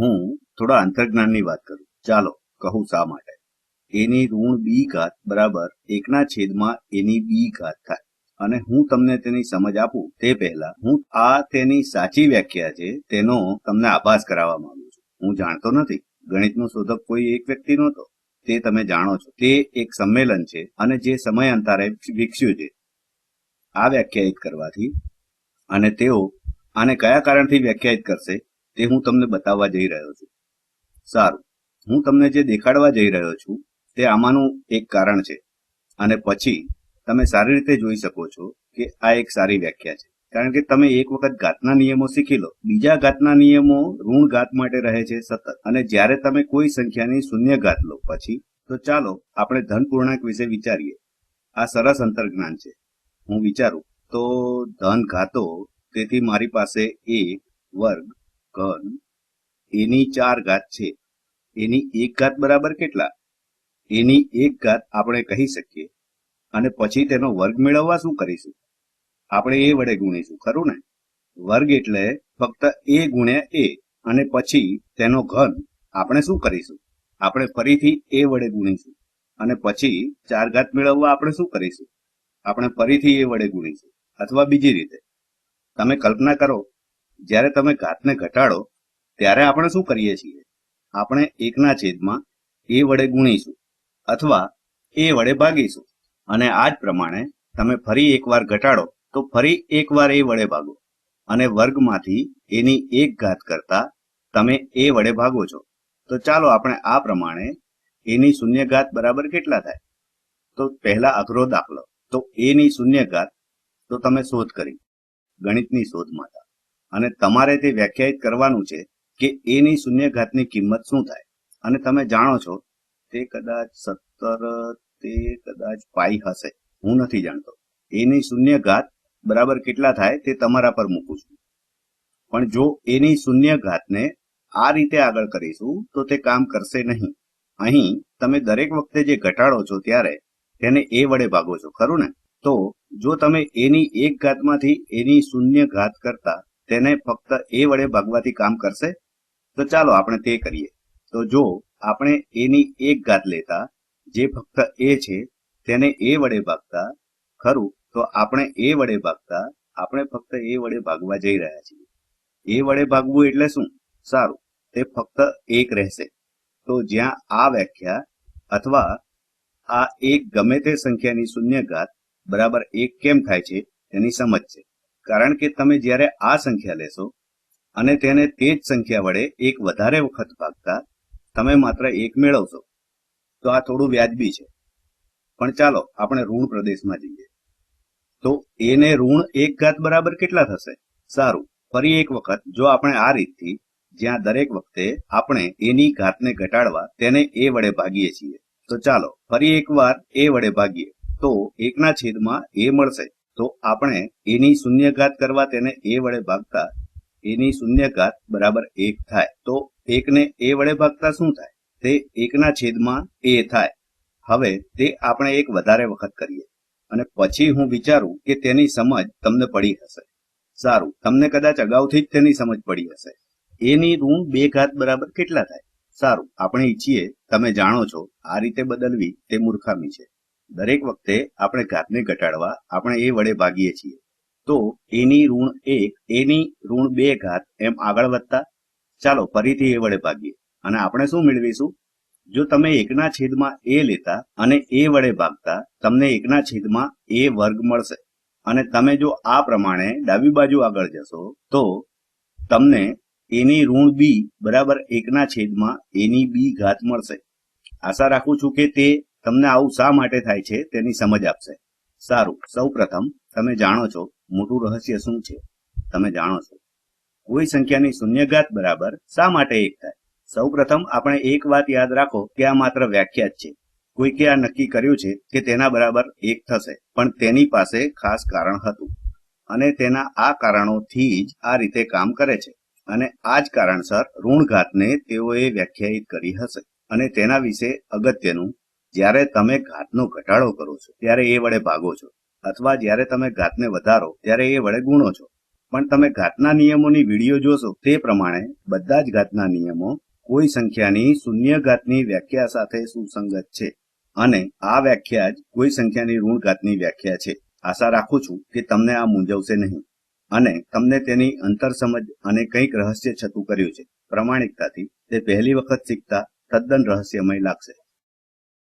હું થોડા અંતર્જ્ઞાનની વાત કરું. ચાલો, કહું શા માટે? એની ઋણ બી ઘાત બરાબર એકના છેદમાં એની બી ઘાત થાય. અને હું તમને તેની સમજ આપું. તે પહેલા હું આ તેની સાચી વ્યાખ્યા છે, તેનો તમને આભાસ કરાવવા માંગુ છું. હું જાણતો નથી. ગણિતનો શોધક કોઈ એક વ્યક્તિ નહોતો. તે તમે જાણો છો. તે એક સંમેલન છે અને જે સમયાંતરે વિકસ્યું છે. આ વ્યાખ્યાયિત કરવાથી અને તેઓ આને કયા કારણથી વ્યાખ્યાયિત કરશે? તે હું તમને બતાવવા જઈ રહ્યો છું. સારું. હું તમને જે દેખાડવા જઈ રહ્યો છું, તે આમાંનું એક કારણ છે. અને પછી, તમે સારી રીતે જોઈ શકો છો કે આ એક સારી વ્યાખ્યા છે. કારણ કે તમે એક વખત ઘાતના નિયમો શીખી લો. બીજા ઘાતના નિયમો ઋણ ઘાત માટે રહે છે સતત. અને જ્યારે તમે કોઈ સંખ્યાની શૂન્ય ઘાત લો પછી, તો ચાલો આપણે ધન પૂર્ણાંક વિશે વિચારીએ. આ સરસ અંતર્જ્ઞાન છે. હું વિચારું, તો ધન ઘાતો, તેથી મારી પાસે એક વર્ગ ઘન, એની ચાર ઘાત છે. એની એક ઘાત બરાબર કેટલા? એની એક ઘાત આપણે કહી શકીએ. અને પછી તેનો વર્ગ મેળવવા શું કરીશું? આપણે એ વડે ગુણીશું, ખરું ને? વર્ગ એટલે ફક્ત એ ગુણ્યા એ. અને પછી તેનો ઘન આપણે શું કરીશું? આપણે ફરીથી એ વડે ગુણીશું. અને પછી ચાર ઘાત મેળવવા આપણે શું કરીશું? આપણે ફરીથી એ વડે ગુણીશું. અથવા બીજી રીતે, તમે કલ્પના કરો જ્યારે તમે ઘાતને ઘટાડો, ત્યારે આપણે શું કરીએ છીએ? આપણે એકના છેદમાં એ વડે ગુણીશું અથવા એ વડે ભાગીશું. અને આ જ પ્રમાણે તમે ફરી એકવાર ઘટાડો, તો ફરી એકવાર એ વડે ભાગો. અને વર્ગમાંથી એની એક ઘાત કરતા તમે એ વડે ભાગો છો. તો ચાલો આપણે આ પ્રમાણે એની શૂન્ય ઘાત બરાબર કેટલા થાય? તો પહેલા અઘરો દાખલો તો એની શૂન્ય ઘાત, તો તમે શોધ કરી. ગણિતની શોધમાં અને તમારે તે વ્યાખ્યાયિત કરવાનું છે કે એની શૂન્ય ઘાતની કિંમત શું થાય. અને તમે જાણો છો, તે કદાચ સત્તર, તે કદાચ પાઈ હશે. હું નથી જાણતો. એની શૂન્ય ઘાત બરાબર કેટલા થાય તે તમારા પર મૂકું છું. પણ જો એની શૂન્ય ઘાતને આ રીતે આગળ કરીશું, તો તે કામ કરશે નહીં. અહીં તમે દરેક વખતે જે ઘટાડો છો ત્યારે તેને એ વડે ભાગો છો, ખરું ને? તો જો તમે એની એક ઘાતમાંથી એની શૂન્ય ઘાત કરતા તેને ફક્ત એ વડે ભાગવાથી કામ કરશે? તો ચાલો આપણે તે કરીએ. તો જો આપણે એની એક ઘાત લેતા, જે ફક્ત એ છે, તેને એ વડે ભાગતા, ખરું, તો આપણે એ વડે ભાગતા, આપણે ફક્ત એ વડે ભાગવા જઈ રહ્યા છીએ. એ વડે ભાગવું એટલે શું? સારું, તે ફક્ત એક રહેશે. તો જ્યાં આ વ્યાખ્યા અથવા આ એક ગમે તે સંખ્યાની શૂન્ય ઘાત બરાબર એક કેમ થાય છે, તેની સમજ છે. કારણ કે તમે જ્યારે આ સંખ્યા લેશો અને તેને તે જ સંખ્યા વડે એક વધારે વખત ભાગતા તમે માત્ર એક મેળવશો, તો આ થોડું વ્યાજબી છે. પણ ચાલો આપણે ઋણ પ્રદેશમાં જઈએ. તો એને ઋણ એક ઘાત બરાબર કેટલા થશે? સારું. ફરી એક વખત જો આપણે આ રીતથી જ્યાં દરેક વખતે આપણે એની ઘાતને ઘટાડવા તેને એ વડે ભાગીએ છીએ, તો ચાલો ફરી એકવાર એ વડે ભાગીએ, તો એકના છેદમાં એ મળશે. તો આપણે એની શૂન્યઘાત કરવા તેને એ વડે ભાગતા એની શૂન્યઘાત બરાબર એક થાય. તો એકને એ વડે ભાગતા શું થાય? તે એકના છેદમાં એ થાય. હવે તે આપણે એક વધારે વખત કરીએ. અને પછી હું વિચારું કે તેની સમજ તમને પડી હશે. સારું, તમને કદાચ અગાઉથી જ તેની સમજ પડી હશે. એની ઋણ બે ઘાત બરાબર કેટલા થાય? સારું, આપણે ઈચ્છીએ, તમે જાણો છો, આ રીતે બદલવી તે મૂર્ખામી છે. દરેક વખતે આપણે ઘાતને ઘટાડવા આપણે એ વડે ભાગીએ છીએ. તો એની ઋણ એક, એની ઋણ બે ઘાત એમ આગળ વધતા ચાલો ફરીથી એ વડે ભાગીએ. અને આપણે શું મેળવીશું? જો તમે એકના છેદમાં એ લેતા અને એ વડે ભાગતા તમને એકના છેદમાં એ વર્ગ મળશે. અને તમે જો આ પ્રમાણે ડાબી બાજુ આગળ જશો, તો તમને એની ઋણ બી બરાબર એકના છેદમાં એની બી ઘાત મળશે. આશા રાખું છું કે તે તમને આવું શા માટે થાય છે તેની સમજ આપશે. સારું સૌ પ્રથમ તમે જાણો છો મોટું રહસ્ય શું છે. તમે જાણો છો. કોઈ સંખ્યાની શૂન્યઘાત બરાબર શા માટે એક થાય? સૌ પ્રથમ આપણે એક વાત યાદ રાખો કે આ માત્ર વ્યાખ્યા જ છે. કોઈકે આ નક્કી કર્યું છે કે તેના બરાબર એક થશે, પણ તેની પાસે ખાસ કારણ હતું. અને તેના આ કારણોથી જ આ રીતે કામ કરે છે. અને આ જ કારણસર ઋણઘાતને તેઓએ વ્યાખ્યાયિત કરી હશે. અને તેના વિશે અગત્યનું જ્યારે તમે ઘાતનો ઘટાડો કરો છો, ત્યારે એ વડે ભાગો છો. અથવા જ્યારે તમે ઘાતને વધારો, ત્યારે એ વડે ગુણો છો. પણ તમે ઘાતના નિયમોની વીડિયો જોશો, તે પ્રમાણે બધા જ ઘાતના નિયમો કોઈ સંખ્યાની શૂન્ય ઘાતની વ્યાખ્યા સાથે સુસંગત છે. અને આ વ્યાખ્યા જ કોઈ સંખ્યાની ઋણ ઘાતની વ્યાખ્યા છે. આશા રાખું છું કે તમને આ મૂંઝવશે નહીં. અને તમને તેની અંતર સમજ અને કંઈક રહસ્ય છતું કર્યું છે. પ્રમાણિકતાથી તે પહેલી વખત શીખતા તદ્દન રહસ્યમય લાગશે.